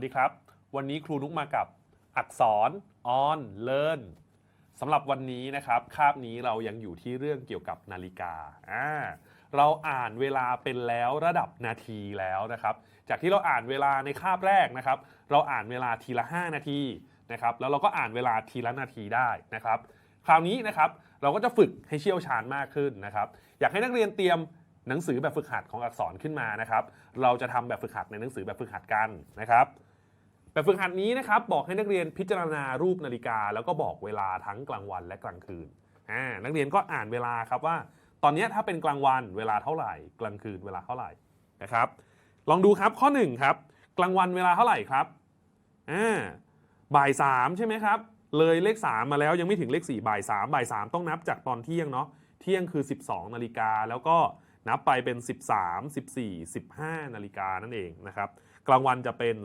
วัสดีครับ วันนี้ครูนุกมากับอักษร on learn สำหรับวันนี้นะครับคาบนี้เรายังอยู่ที่เรื่องเกี่ยวกับนาฬิกาอ่าเราอ่านเวลาเป็นแล้วระดับนาทีแล้วนะครับ จากที่เราอ่านเวลาในคาบแรกนะครับ เราอ่านเวลาทีละ 5 นาทีนะครับ แล้วเราก็อ่านเวลาทีละนาทีได้นะครับ คราวนี้นะครับเราก็จะฝึกให้เชี่ยวชาญมากขึ้นนะครับ อยากให้นักเรียนเตรียมหนังสือแบบฝึกหัดของอักษรขึ้นมานะครับ เราจะทำแบบฝึกหัดในหนังสือแบบฝึกหัดกันนะครับ แบบฝึกหัดนี้นะครับบอกให้นักเรียนพิจารณารูปนาฬิกา แล้วก็บอกเวลาทั้งกลางวันและกลางคืนอ่านักเรียนก็อ่านเวลาครับว่า ตอนนี้ถ้าเป็นกลางวันเวลาเท่าไหร่ กลางคืนเวลาเท่าไหร่นะครับ ลองดูครับข้อ1ครับกลางวันเวลาเท่าไหร่ครับอ่าบ่ายสามใช่ไหมครับเลยเลข 3 มาแล้วยังไม่ถึงเลข4บ่าย3บ่าย3ต้องนับจากตอนเที่ยงเนาะเที่ยงคือ 12นาฬิกาแล้วก็ นับไปเป็น 13 14 15 นาฬิกานั่นเองนะครับ กลางวันจะเป็น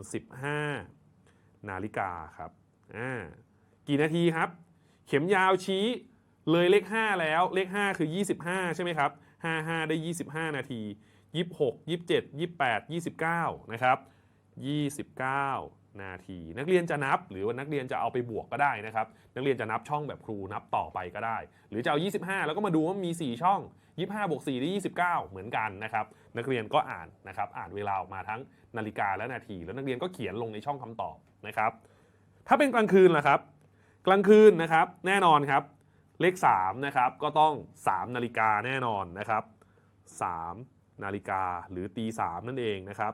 15 นาฬิกาครับอ่ากี่นาทีครับ เข็มยาวชี้เลยเลข 5 แล้วเลข 5 คือ 25 ใช่ไหมครับ 55 ได้ 25 นาที 26 27 28 29 นะครับ 29 นาที นักเรียนจะนับ หรือว่านักเรียนจะเอาไปบวกก็ได้นะครับ นักเรียนจะนับช่องแบบครูนับต่อไปก็ได้ หรือจะเอา 25 แล้วก็มาดูว่ามี 4 ช่อง 25บวก4ได้29 เหมือนกันนะครับ นักเรียนก็อ่านนะครับ อ่านเวลาออกมาทั้งนาฬิกาและนาที แล้วนักเรียนก็เขียนลงในช่องคำตอบนะครับ ถ้าเป็นกลางคืนล่ะครับ กลางคืนนะครับ แน่นอนครับ เลข3นะครับ ก็ต้อง 3 นาฬิกาแน่นอนนะครับ3นาฬิกาหรือตี3นั่นเองนะครับ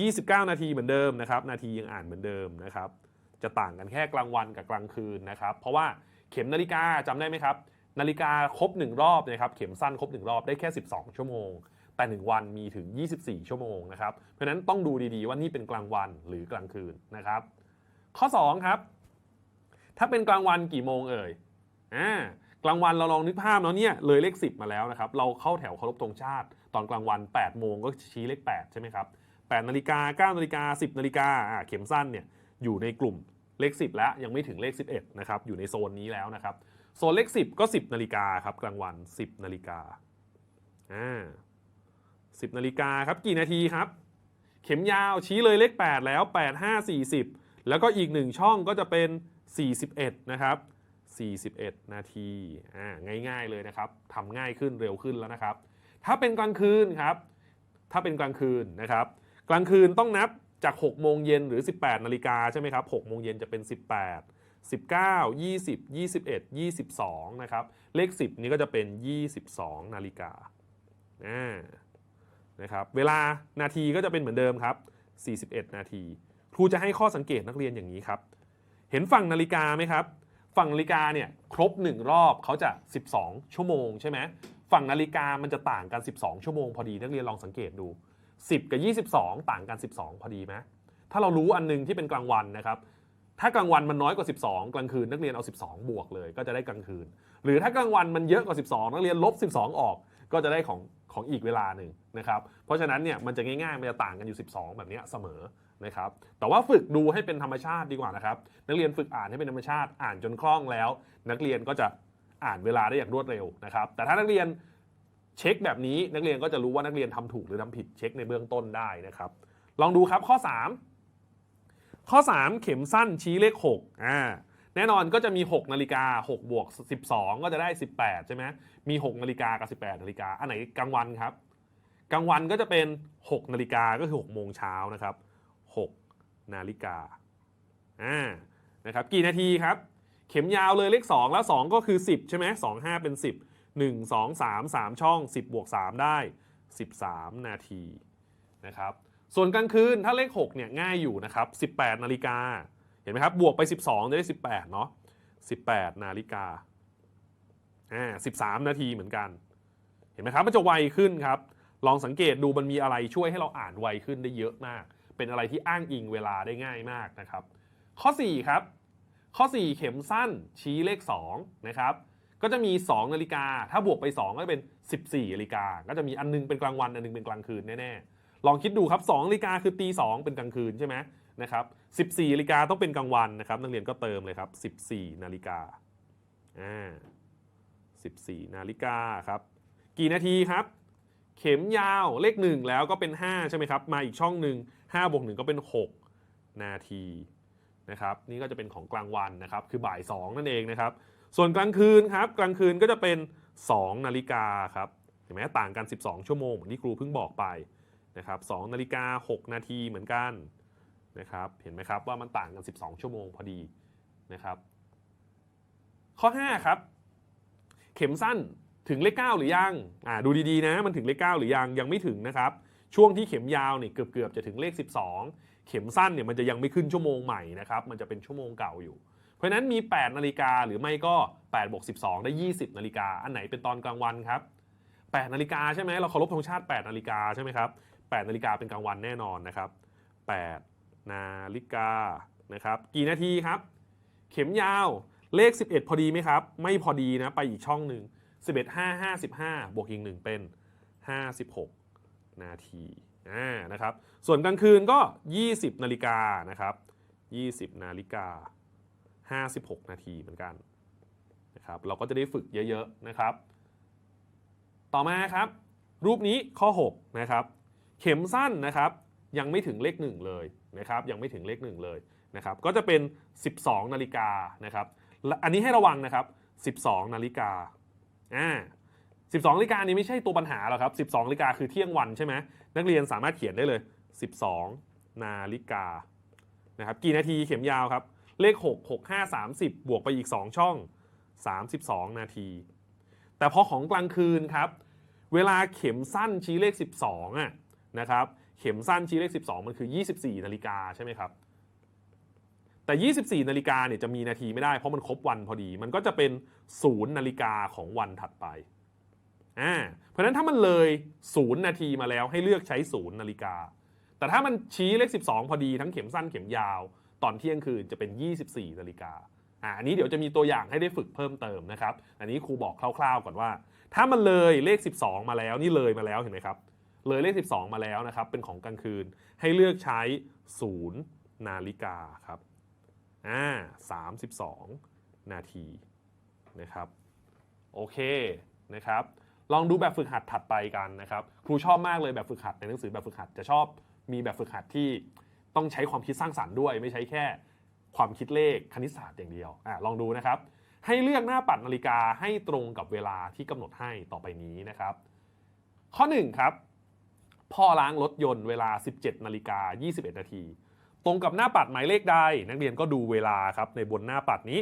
29 นาทีเหมือนเดิมนะครับ นาทียังอ่านเหมือนเดิมนะครับ จะต่างกันแค่กลางวันกับกลางคืนนะครับ เพราะว่าเข็มนาฬิกาจำได้ไหมครับ นาฬิกาครบ 1 รอบนะครับเข็มสั้นครบ 1 รอบได้แค่ 12 ชั่วโมง แต่ 1 วันมีถึง 24 ชั่วโมงนะครับ เพราะฉะนั้นต้องดูดีๆว่านี่เป็นกลางวันหรือกลางคืนนะครับ ข้อ 2 ครับ ถ้าเป็นกลางวันกี่โมงเอ่ยอ่ากลางวันเราลองนึกภาพเนาะเนี่ยเลยเลข 10 มาแล้วนะครับ เราเข้าแถวเคารพธงชาติ ตอนกลางวัน 8 โมงก็ชี้เลข 8 ใช่ไหมครับ 8นาฬิกา9นาฬิกา10นาฬิกาอ่าเข็มสั้นเนี่ยอยู่ในกลุ่มเลข 10 แล้วยังไม่ถึงเลข 11นะครับอยู่ในโซนนี้แล้วนะครับโซนเลข 10 ก็ 10นาฬิกาครับกลางวัน 10นาฬิกาอ่า10นาฬิกาครับกี่นาทีครับ เข็มยาวชี้เลยเลข 8 แล้ว 8 5 40 แล้วก็อีกหนึ่งช่องก็จะเป็น 41นะครับ41 นาทีอ่าง่ายๆเลยนะครับทำง่ายขึ้นเร็วขึ้นแล้วนะครับ ถ้าเป็นกลางคืนครับ ถ้าเป็นกลางคืนนะครับ กลางคืนต้องนับจาก6โมงเย็นหรือ 18 นาฬิกาใช่ไหมครับ6โมงเย็นจะเป็น 18 19 20 21 22 นะครับ เลข 10 นี้ก็จะเป็น 22 นาฬิกานะครับ เวลานาทีก็จะเป็นเหมือนเดิมครับ 41 นาที ครูจะให้ข้อสังเกตนักเรียนอย่างนี้ครับ เห็นฝั่งนาฬิกาไหมครับ ฝั่งนาฬิกาเนี่ยครบ 1 รอบเขาจะ 12 ชั่วโมงใช่ไหม ฝั่งนาฬิกามันจะต่างกัน 12 ชั่วโมงพอดีนักเรียนลองสังเกตดู 10 กับ 22 ต่างกัน 12 พอดีไหมถ้าเรารู้อันนึงที่เป็นกลางวันนะครับ ถ้ากลางวันมันน้อยกว่า 12 กลางคืนนักเรียนเอา 12 บวกเลย ก็จะได้กลางคืน หรือถ้ากลางวันมันเยอะกว่า 12 นักเรียนลบ 12 ออก ก็จะได้ของของอีกเวลาหนึ่งนะครับ เพราะฉะนั้นเนี่ยมันจะง่ายๆ มันจะต่างกันอยู่ 12 แบบนี้เสมอนะครับ แต่ว่าฝึกดูให้เป็นธรรมชาติดีกว่านะครับ นักเรียนฝึกอ่านให้เป็นธรรมชาติ อ่านจนคล่องแล้ว นักเรียนก็จะอ่านเวลาได้อย่างรวดเร็วนะครับ แต่ถ้านักเรียน เช็คแบบนี้นักเรียนก็จะรู้ว่านักเรียนทำถูกหรือทำผิดเช็คในเบื้องต้นได้นะครับ ลองดูครับข้อ 3 ข้อ 3 เข็มสั้นชี้เลข6อ่าแน่นอนก็จะมี 6 นาฬิกา6บวก12 ก็จะได้ 18 ใช่ไหมมี 6 นาฬิกากับ 18 นาฬิกาอันไหนกลางวันครับ กลางวันก็จะเป็น 6 นาฬิกาก็คือ6โมงเช้านะครับ 6 นาฬิกาอ่านะครับกี่นาทีครับ เข็มยาวเลยเลข 2 แล้ว 2 ก็คือ 10 ใช่ไหม2 5 เป็น 10 1 2 3 3 ช่อง 10บวก3ได้ 13 นาทีนะครับส่วนกลางคืนถ้าเลข6เนี่ยง่ายอยู่นะครับ 18 นาฬิกาเห็นไหมครับบวกไป 12 จะได้ 18 เนาะ18 นาฬิกาอ่า13 นาทีเหมือนกัน เห็นไหมครับมันจะไวขึ้นครับ ลองสังเกตดูมันมีอะไรช่วยให้เราอ่านไวขึ้นได้เยอะมาก เป็นอะไรที่อ้างอิงเวลาได้ง่ายมากนะครับ ข้อ 4 ครับ ข้อ 4 เข็มสั้นชี้เลข2นะครับ ก็จะมี 2 นาฬิกา ถ้าบวกไป 2 ก็จะเป็น 14นาฬิกา ก็จะมีอันนึงเป็นกลางวัน อันนึงเป็นกลางคืนแน่ๆ ลองคิดดูครับ2นาฬิกาคือตี2เป็นกลางคืนใช่ไหมนะครับ14นาฬิกาต้องเป็นกลางวันนะครับ นักเรียนก็เติมเลยครับ 14นาฬิกาอ่า14นาฬิกาครับ กี่นาทีครับ เข็มยาวเลข 1 แล้วก็เป็น 5 ใช่ไหมครับ มาอีกช่องหนึ่ง5บวก1ก็เป็น 6 นาทีนะครับ นี่ก็จะเป็นของกลางวันนะครับ คือบ่าย 2 นั่นเองนะครับ ส่วนกลางคืนครับกลางคืนก็จะเป็น 2 นาฬิกาครับเห็นไหมต่างกัน 12 ชั่วโมงเหมือนที่ครูเพิ่งบอกไปนะครับ2นาฬิกา 6 นาทีเหมือนกันนะครับเห็นไหมครับว่ามันต่างกัน 12 ชั่วโมงพอดีนะครับ ข้อ 5 ครับ เข็มสั้นถึงเลข 9 หรือยังอ่าดูดีๆนะมันถึงเลข 9 หรือยังยังไม่ถึงนะครับช่วงที่เข็มยาวเนี่ยเกือบๆจะถึงเลข 12 เข็มสั้นเนี่ยมันจะยังไม่ขึ้นชั่วโมงใหม่นะครับมันจะเป็นชั่วโมงเก่าอยู่ ราะนั้นมี 8 นาฬิกาหรือไม่ก็8บวก12 ได้ 20 นาฬิกา อันไหนเป็นตอนกลางวันครับ 8 นาฬิกาใช่ไหมเราเคารพธงชาติ 8 นาฬิกาใช่ไหมครับ 8 นาฬิกาเป็นกลางวันแน่นอนนะครับ 8 นาฬิกานะครับ กี่นาทีครับ เข็มยาวเลข 11 พอดีไหมครับ ไม่พอดีนะ ไปอีกช่องหนึ่ง11 5 55 บวกอีกหนึ่งเป็น 56 นาทีอ่านะครับ ส่วนกลางคืนก็ 20 นาฬิกานะครับ 20 นาฬิกา 56 นาทีเหมือนกันนะครับเราก็จะได้ฝึกเยอะๆนะครับ ต่อมาครับ รูปนี้ข้อ6นะครับเข็มสั้นนะครับยังไม่ถึงเลข 1 เลยนะครับยังไม่ถึงเลข 1 เลยนะครับก็จะเป็น 12 นาฬิกานะครับและอันนี้ให้ระวังนะครับ 12 นาฬิกาอ่า12นาฬิกานี้ไม่ใช่ตัวปัญหาหรอกครับ 12นาฬิกาคือเที่ยงวันใช่ไหมนักเรียนสามารถเขียนได้เลย 12 นาฬิกานะครับกี่นาทีเข็มยาวครับ เลข 6 6 5 30 บวกไปอีก 2 ช่อง 32 นาที แต่พอของกลางคืนครับ เวลาเข็มสั้นชี้เลข 12อะนะครับ เข็มสั้นชี้เลข 12 มันคือ 24 นาฬิกาใช่ไหมครับ แต่ 24 นาฬิกาเนี่ยจะมีนาทีไม่ได้เพราะมันครบวันพอดี มันก็จะเป็น 0 นาฬิกาของวันถัดไปอ่าเพราะฉะนั้นถ้ามันเลย 0 นาทีมาแล้วให้เลือกใช้ 0 นาฬิกา แต่ถ้ามันชี้เลข 12 พอดีทั้งเข็มสั้นเข็มยาว ตอนเที่ยงคืนจะเป็น 24นาฬิกาอ่าอันนี้เดี๋ยวจะมีตัวอย่างให้ได้ฝึกเพิ่มเติมนะครับ อันนี้ครูบอกคร่าวๆก่อนว่า ถ้ามันเลยเลข 12 มาแล้วนี่เลยมาแล้วเห็นไหมครับ เลยเลข 12 มาแล้วนะครับ เป็นของกลางคืนให้เลือกใช้0นาฬิกาครับอ่า32 นาทีนะครับ โอเคนะครับลองดูแบบฝึกหัดถัดไปกันนะครับ ครูชอบมากเลยแบบฝึกหัดในหนังสือแบบฝึกหัดจะชอบมีแบบฝึกหัดที่ ต้องใช้ความคิดสร้างสรรค์ด้วย ไม่ใช้แค่ความคิดเลขคณิตศาสตร์อย่างเดียวอลองดูนะครับ ให้เลือกหน้าปัดนาฬิกาให้ตรงกับเวลาที่กำหนดให้ต่อไปนี้นะครับ ข้อ1ครับพ่อล้างรถยนต์เวลา 17นาฬิกา21 นาทีตรงกับหน้าปัดหมายเลขใดนักเรียนก็ดูเวลาครับในบนหน้าปัดนี้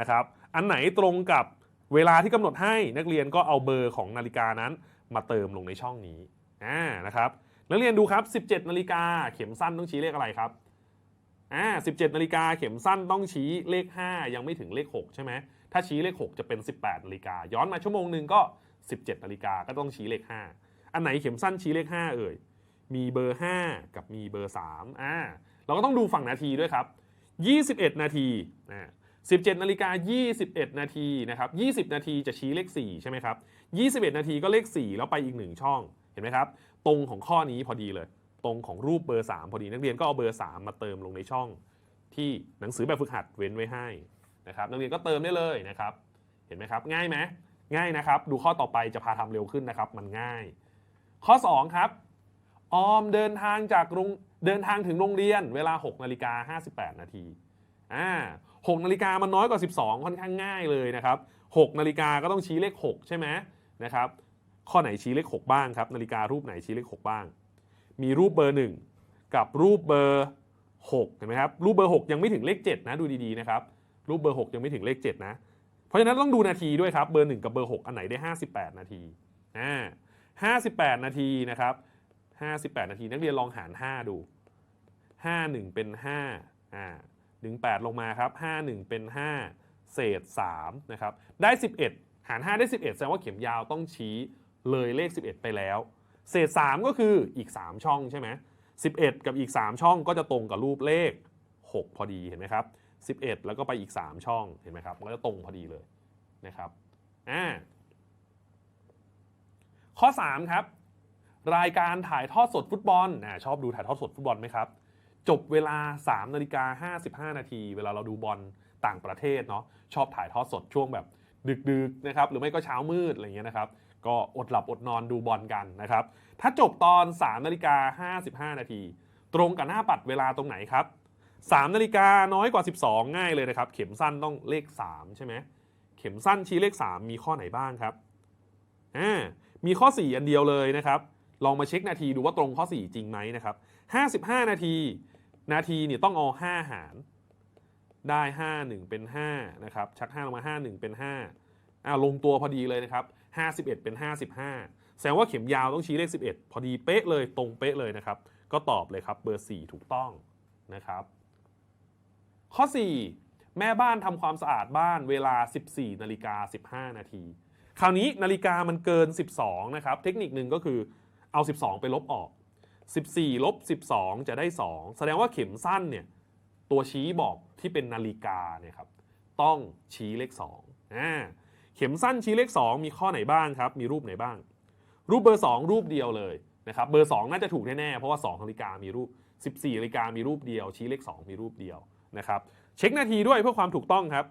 นะครับอันไหนตรงกับเวลาที่กำหนดให้นักเรียนก็เอาเบอร์ของนาฬิกานั้น มาเติมลงในช่องนี้นะครับ นักเรียนดูครับ 17นาฬิกาเข็มสั้นต้องชี้เลขอะไรครับอ่า17นาฬิกาเข็มสั้นต้องชี้เลข 5 ยังไม่ถึงเลข 6 ใช่ไหมถ้าชี้เลข 6 จะเป็น 18นาฬิกาย้อนมาชั่วโมงหนึ่งก็ 17นาฬิกาก็ต้องชี้เลข 5 อันไหนเข็มสั้นชี้เลข 5 เอ่ยมีเบอร์ 5 กับมีเบอร์3อ่าเราก็ต้องดูฝั่งนาทีด้วยครับ 21 นาทีอ่า17นาฬิกา21 นาทีนะครับ20 นาทีจะชี้เลข 4 ใช่ไหมครับ21 นาทีก็เลข 4 แล้วไปอีก 1 ช่องเห็นไหมครับ ตรงของข้อนี้พอดีเลย ตรงของรูปเบอร์ 3 พอดี นักเรียนก็เอาเบอร์ 3 มาเติมลงในช่อง ที่หนังสือแบบฝึกหัดเว้นไว้ให้นะครับนักเรียนก็เติมได้เลยนะครับ เห็นไหมครับ ง่ายไหมง่ายนะครับ ดูข้อต่อไปจะพาทำเร็วขึ้นนะครับ มันง่าย ข้อ 2 ครับ ออมเดินทางจากโรงเดินทางถึงโรงเรียนเวลา 6นาฬิกา58 นาทีอ่า6นาฬิกามันน้อยกว่า 12 ค่อนข้างง่ายเลยนะครับ6นาฬิกาก็ต้องชี้เลข 6 ใช่ไหมนะครับ ข้อไหนชี้เลข 6 บ้างครับ นาฬิการูปไหนชี้เลข 6 บ้าง มีรูปเบอร์ 1 กับรูปเบอร์ 6 เห็นไหมครับ รูปเบอร์ 6 ยังไม่ถึงเลข 7 นะดูดีๆนะครับ รูปเบอร์ 6 ยังไม่ถึงเลข 7 นะ เพราะฉะนั้นต้องดูนาทีด้วยครับ เบอร์ 1 กับเบอร์ 6 อันไหนได้ 58 นาทีอ่า58 นาทีนะครับ 58 นาทีนักเรียนลองหาร 5 ดู 5 1 เป็น5อ่าดึง8ลงมาครับ 5 1 เป็น 5 เศษ3นะครับ ได้ 11 หาร 5 ได้ 11 แสดงว่าเข็มยาวต้องชี้ เลยเลข 11 ไปแล้ว เศษ 3 ก็คืออีก 3 ช่องใช่ไหม11 กับอีก 3 ช่องก็จะตรงกับรูปเลข 6 พอดีเห็นไหมครับ11 แล้วก็ไปอีก 3 ช่องเห็นไหมครับมันก็จะตรงพอดีเลยนะครับอ่าข้อ 3 ครับ รายการถ่ายทอดสดฟุตบอลนะชอบดูถ่ายทอดสดฟุตบอลไหมครับ จบเวลา 3นาฬิกา55 นาที เวลาเราดูบอลต่างประเทศเนาะชอบถ่ายทอดสดช่วงแบบดึกๆนะครับหรือไม่ก็เช้ามืดอะไรเงี้ยนะครับ ก็อดหลับอดนอนดูบอลกันนะครับ ถ้าจบตอน 3นาฬิกา55 นาที ตรงกับหน้าปัดเวลาตรงไหนครับ 3นาฬิกาน้อยกว่า 12 ง่ายเลยนะครับ เข็มสั้นต้องเลข 3 ใช่ไหม เข็มสั้นชี้เลข 3 มีข้อไหนบ้างครับอ่ามีข้อ 4 อันเดียวเลยนะครับ ลองมาเช็คนาทีดูว่าตรงข้อ 4 จริงไหมนะครับ 55 นาที นาทีเนี่ยต้องเอา 5 หารได้ 5 1 เป็น5นะครับ ชัก 5 ลงมา 5 1 เป็น5อ่าลงตัวพอดีเลยนะครับ 51 เป็น 55 แสดงว่าเข็มยาวต้องชี้เลข 11 พอดีเป๊ะเลยตรงเป๊ะเลยนะครับ ก็ตอบเลยครับเบอร์ 4 ถูกต้องนะครับ ข้อ 4 แม่บ้านทำความสะอาดบ้านเวลา 14นาฬิกา15 นาที คราวนี้นาฬิกามันเกิน 12 นะครับ เทคนิคหนึ่งก็คือเอา 12 ไปลบออก 14 ลบ 12 จะได้ 2 แสดงว่าเข็มสั้นเนี่ยตัวชี้บอกที่เป็นนาฬิกาเนี่ยครับต้องชี้เลข2อ่า เข็มสั้นชี้เลข 2 มีข้อไหนบ้างครับ มีรูปไหนบ้าง รูปเบอร์ 2 รูปเดียวเลยนะครับ เบอร์ 2 น่าจะถูกแน่ๆ เพราะว่า2นาฬิกามีรูป 14นาฬิกามีรูปเดียว ชี้เลข 2 มีรูปเดียวนะครับ เช็คนาทีด้วยเพื่อความถูกต้องครับ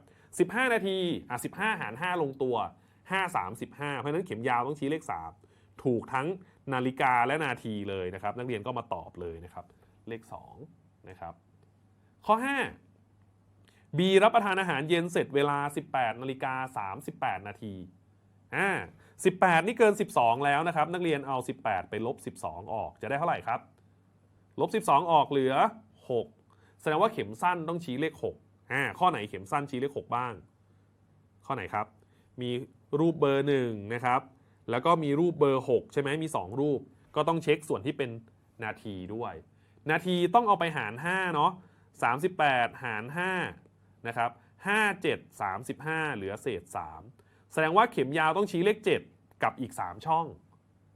15 นาที อะ 15 หาร 5 ลงตัว 5 3 15 เพราะฉะนั้นเข็มยาวต้องชี้เลข 3 ถูกทั้งนาฬิกาและนาทีเลยนะครับ นักเรียนก็มาตอบเลยนะครับ เลข2นะครับ ข้อ 5 B รับประทานอาหารเย็นเสร็จเวลา 18นาฬิกา38 นาทีอ่า18 นี่เกิน 12 แล้วนะครับ นักเรียนเอา 18 ไปลบ 12 ออกจะได้เท่าไหร่ครับ ลบ 12 ออกเหลือ 6 แสดงว่าเข็มสั้นต้องชี้เลข6อ่าข้อไหนเข็มสั้นชี้เลข 6 บ้าง ข้อไหนครับ มีรูปเบอร์1นะครับ แล้วก็มีรูปเบอร์ 6 ใช่ไหมมี 2 รูป ก็ต้องเช็คส่วนที่เป็นนาทีด้วย นาทีต้องเอาไปหาร5เนาะ38 หาร 5 นะครับ5 7 35 เหลือเศษ 3 แสดงว่าเข็มยาวต้องชี้เลข 7 กับอีก 3 ช่อง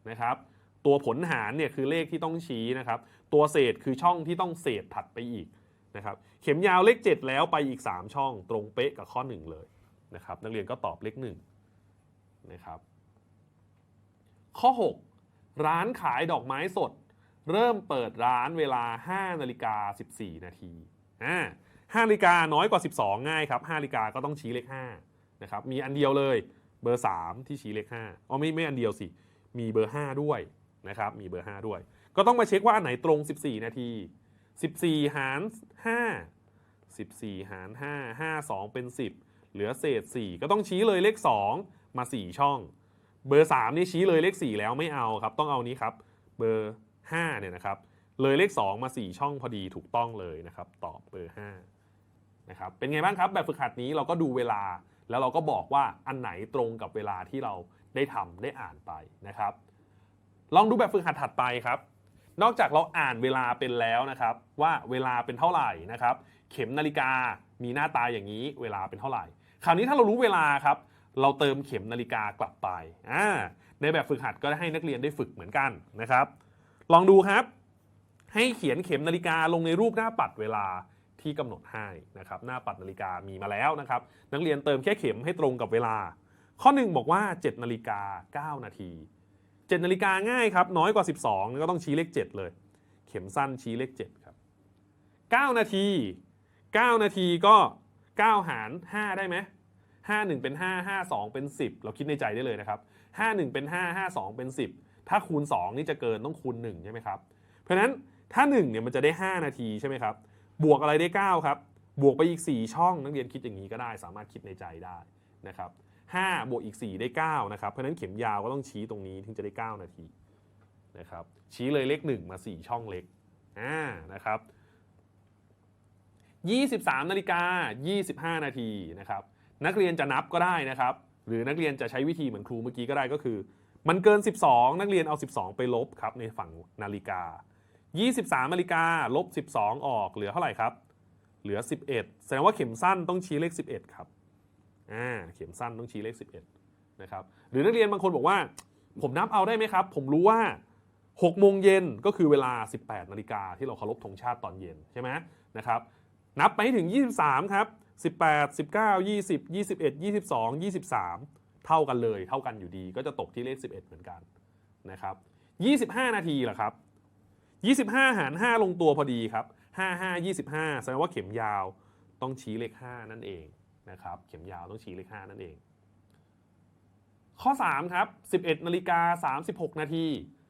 นะครับตัวผลหารเนี่ยคือเลขที่ต้องชี้นะครับ ตัวเศษคือช่องที่ต้องเศษถัดไปอีกนะครับเข็มยาวเลข 7 แล้วไปอีก 3 ช่องตรงเป๊ะกับข้อ 1 เลยนะครับนักเรียนก็ตอบเลข1นะครับข้อ 6 ร้านขายดอกไม้สด เริ่มเปิดร้านเวลา 5 นาฬิกา 14 นาทีอ่า 5นาฬิกาน้อยกว่า 12 ง่ายครับ5นาฬิกาก็ต้องชี้เลข5นะครับมีอันเดียวเลยเบอร์ 3 ที่ชี้เลข5อ๋อไม่ไม่อันเดียวสิ มีเบอร์ 5 ด้วยนะครับมีเบอร์ 5 ด้วย ก็ต้องมาเช็คว่าอันไหนตรง 14 นาที 14 หาร 5 14 หาร 5 5 2 เป็น 10 เหลือเศษ 4 ก็ต้องชี้เลยเลข 2 มา 4 ช่อง เบอร์ 3 นี่ชี้เลยเลข 4 แล้วไม่เอาครับ ต้องเอานี้ครับเบอร์ 5 เนี่ยนะครับเลยเลข 2 มา 4 ช่องพอดีถูกต้องเลยนะครับ ตอบเบอร์ 5 นะครับเป็นไงบ้างครับแบบฝึกหัดนี้เราก็ดูเวลา แล้วเราก็บอกว่าอันไหนตรงกับเวลาที่เราได้ทำได้อ่านไปนะครับ ลองดูแบบฝึกหัดถัดไปครับ นอกจากเราอ่านเวลาเป็นแล้วนะครับ ว่าเวลาเป็นเท่าไหร่นะครับ เข็มนาฬิกามีหน้าตาอย่างนี้ เวลาเป็นเท่าไหร่ คราวนี้ถ้าเรารู้เวลาครับเราเติมเข็มนาฬิกากลับไปอ่าในแบบฝึกหัดก็ได้ให้นักเรียนได้ฝึกเหมือนกันนะครับ ลองดูครับ ให้เขียนเข็มนาฬิกาลงในรูปหน้าปัดเวลา ที่กำหนดให้นะครับหน้าปัดนาฬิกามีมาแล้วนะครับ นักเรียนเติมแค่เข็มให้ตรงกับเวลา ข้อ 1 บอกว่า 7นาฬิกา9นาที7นาฬิกาง่ายครับน้อยกว่า 12 ก็ต้องชี้เลข 7 เลย เข็มสั้นชี้เลข7ครับ9นาที 9 นาทีก็ 9 หาร 5 ได้ไหม5 1 เป็น 5 5 2 เป็น 10 เราคิดในใจได้เลยนะครับ 5 1 เป็น 5 5 2 เป็น 10 ถ้าคูณ 2 นี่จะเกินต้องคูณ 1 ใช่ไหมครับ เพราะฉะนั้นถ้า 1 เนี่ยมันจะได้ 5 นาทีใช่ไหมครับ บวกอะไรได้ 9 ครับ บวกไปอีก 4 ช่องนักเรียนคิดอย่างนี้ก็ได้ สามารถคิดในใจได้นะครับ5บวกอีก 4 ได้ 9 นะครับ เพราะนั้นเข็มยาวก็ต้องชี้ตรงนี้ถึงจะได้ 9 นาทีนะครับชี้เลยเลข 1 มา 4 ช่องเล็กอ่านะครับ23นาฬิกา25 นาทีนะครับนักเรียนจะนับก็ได้นะครับ หรือนักเรียนจะใช้วิธีเหมือนครูเมื่อกี้ก็ได้ก็คือ มันเกิน 12 นักเรียนเอา 12 ไปลบครับในฝั่งนาฬิกา 23นาฬิกาลบ 12 ออกเหลือเท่าไหร่ครับ เหลือ 11 แสดงว่าเข็มสั้นต้องชี้เลข 11 ครับอ่าเข็มสั้นต้องชี้เลข 11 นะครับ หรือนักเรียนบางคนบอกว่า ผมนับเอาได้ไหมครับ ผมรู้ว่า6โมงเย็นก็คือเวลา 18นาฬิกาที่เราเคารพธงชาติตอนเย็นใช่ไหมนะครับ นับไปถึง 23 ครับ 18 19 20 21 22 23 เท่ากันเลย เท่ากันอยู่ดี ก็จะตกที่เลข 11 เหมือนกันนะครับ 25 นาทีล่ะครับ 25 หาร 5 ลงตัวพอดีครับ 5 5 25 แสดงว่าเข็มยาวต้องชี้เลข 5 นั่นเองนะครับ เข็มยาวต้องชี้เลข 5 นั่นเอง ข้อ 3 ครับ 11นาฬิกา36 นาที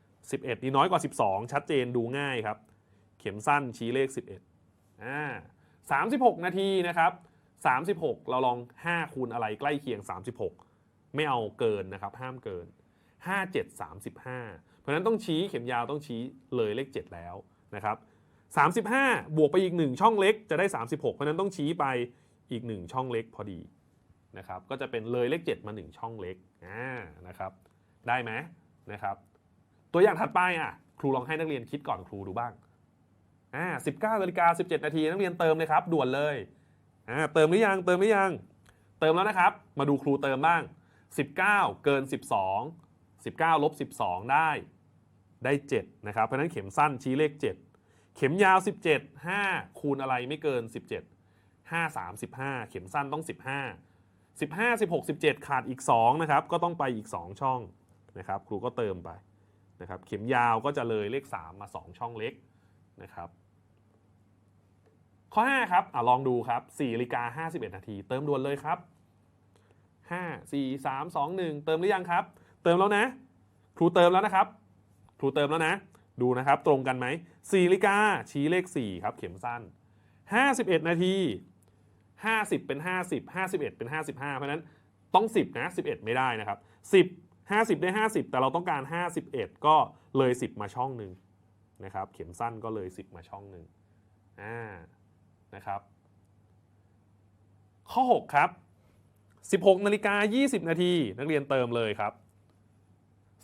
11 นี่น้อยกว่า 12 ชัดเจนดูง่ายครับ เข็มสั้นชี้เลข 11อ่า36 นาทีนะครับ 36 เราลอง 5 คูณอะไรใกล้เคียง 36 ไม่เอาเกินนะครับ ห้ามเกิน 57 35 เพราะฉะนั้นต้องชี้เข็มยาวต้องชี้เลยเลข 7 แล้วนะครับ35 บวกไปอีก 1 ช่องเล็กจะได้ 36 เพราะฉะนั้นต้องชี้ไปอีก 1 ช่องเล็กพอดีนะครับก็จะเป็นเลยเลข 7 มา 1 ช่องเล็กอ่านะครับได้ไหมนะครับตัวอย่างถัดไปอะครูลองให้นักเรียนคิดก่อนครูดูบ้างอ่า19นาฬิกา17นาทีนักเรียนเติมเลยครับ ด่วนเลยอ่าเติมหรือยังเติมหรือยัง เติมแล้วนะครับ มาดูครูเติมบ้าง19เกิน12 19ลบ12ได้ ได้ 7 นะครับ เพราะนั้นเข็มสั้นชี้เลข 7 เข็มยาว 17 5 คูณอะไรไม่เกิน 17 5 3 15 เข็มสั้นต้อง 15 15 16 17 ขาดอีก 2 นะครับ ก็ต้องไปอีก 2 ช่องนะครับ ครูก็เติมไปนะครับ เข็มยาวก็จะเลยเลข 3 มา 2 ช่องเล็กนะครับ ข้อ 5 ครับอลองดูครับ4นาฬิกา51 นาที เติมด่วนเลยครับ 5 4 3 2 1 เติมหรือยังครับ เติมแล้วนะ ครูเติมแล้วนะครับ ครูเติมแล้วนะ ดูนะครับ ตรงกันไหม4นาฬิกาชี้เลข 4 ครับ เข็มสั้น 51 นาที 50 เป็น 50 51 เป็น 55 เพราะฉะนั้นต้อง 10 นะ 11 ไม่ได้นะครับ 10 50 ได้ 50 แต่เราต้องการ 51 ก็เลย 10 มาช่องหนึ่งนะครับ เข็มสั้นก็เลย 10 มาช่องหนึ่งอ่านะครับ ข้อ 6 ครับ 16นาฬิกา20 นาที นักเรียนเติมเลยครับ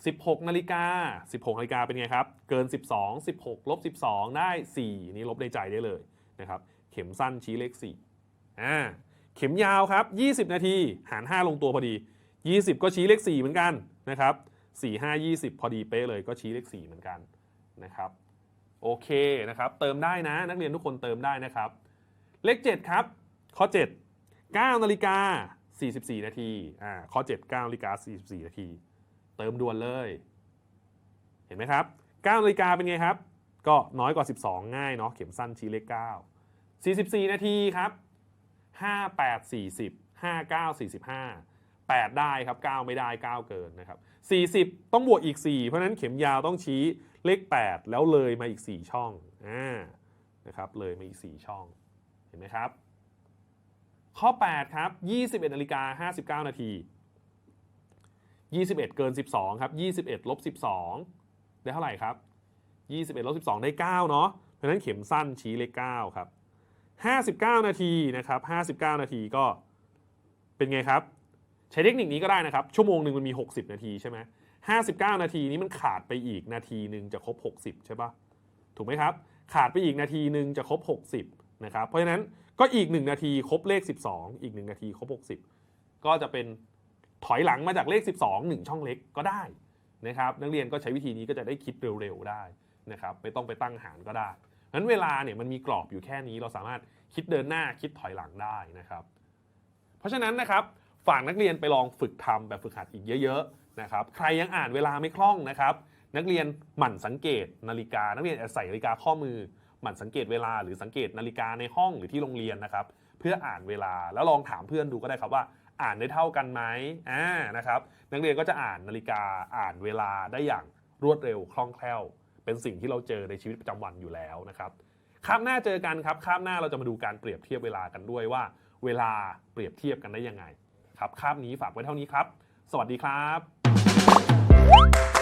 16นาฬิกา16นาฬิกาเป็นไงครับ เกิน 12 16ลบ12 ได้ 4 นี่ลบในใจได้เลยนะครับ เข็มสั้นชี้เลข4อ่าเข็มยาวครับ 20 นาทีหาร 5 ลงตัวพอดี 20 ก็ชี้เลข 4 เหมือนกันนะครับ4 5 20 พอดีเป๊ะเลยก็ชี้เลข 4 เหมือนกันนะครับโอเคนะครับ เติมได้นะนักเรียนทุกคนเติมได้นะครับ เลข 7 ครับ ข้อ 7 9นาฬิกา44 นาทีอ่าข้อ 7 9นาฬิกา44 นาที เติมด่วนเลย เห็นไหมครับ9นาฬิกาเป็นไงครับ ก็น้อยกว่า 12 ง่ายเนาะเข็มสั้นชี้เลข 9 44 นาทีครับ 58 40 59 45 8 ได้ครับ 9 ไม่ได้ 9 เกินนะครับ 40 ต้องบวกอีก 4 เพราะนั้นเข็มยาวต้องชี้เลข 8 แล้วเลยมาอีก 4 ช่องอ่านะครับเลยมาอีก 4 ช่องเห็นไหมครับ ข้อ 8 ครับ 21นาฬิกา59 นาที 21 เกิน 12 ครับ 21ลบ12 ได้เท่าไหร่ครับ 21ลบ12 ได้ 9 เนาะเพราะฉะนั้นเข็มสั้นชี้เลข9ครับ 59 นาทีนะครับ 59 นาทีก็เป็นไงครับ ใช้เทคนิคนี้ก็ได้นะครับ ชั่วโมงหนึ่งมันมี 60 นาทีใช่ไหม59 นาทีนี้มันขาดไปอีกนาทีหนึ่งจะครบ 60 ใช่ปะถูกไหมครับ ขาดไปอีกนาทีหนึ่งจะครบ 60นะครับเพราะฉะนั้นก็อีก 1 นาทีครบเลข 12 อีก 1 นาทีครบ 60 ก็จะเป็น ถอยหลังมาจากเลข 12 1 ช่องเล็กก็ได้นะครับนักเรียนก็ใช้วิธีนี้ก็จะได้คิดเร็วๆได้นะครับไม่ต้องไปตั้งหารก็ได้นั้นเวลาเนี่ยมันมีกรอบอยู่แค่นี้เราสามารถคิดเดินหน้าคิดถอยหลังได้นะครับ เพราะฉะนั้นนะครับฝากนักเรียนไปลองฝึกทำแบบฝึกหัดอีกเยอะๆนะครับใครยังอ่านเวลาไม่คล่องนะครับนักเรียนหมั่นสังเกตนาฬิกา นักเรียนใส่นาฬิกาข้อมือ หมั่นสังเกตเวลาหรือสังเกตนาฬิกาในห้องหรือที่โรงเรียนนะครับ เพื่ออ่านเวลาแล้วลองถามเพื่อนดูก็ได้ครับว่า อ่านได้เท่ากันไหมอ่านะครับนักเรียนก็จะอ่านนาฬิกาอ่านเวลาได้อย่างรวดเร็วคล่องแคล่ว เป็นสิ่งที่เราเจอในชีวิตประจำวันอยู่แล้วนะครับคาบหน้าเจอกันครับคาบหน้าเราจะมาดูการเปรียบเทียบเวลากันด้วยว่า เวลาเปรียบเทียบกันได้ยังไงครับคาบนี้ฝากไว้เท่านี้ครับ สวัสดีครับ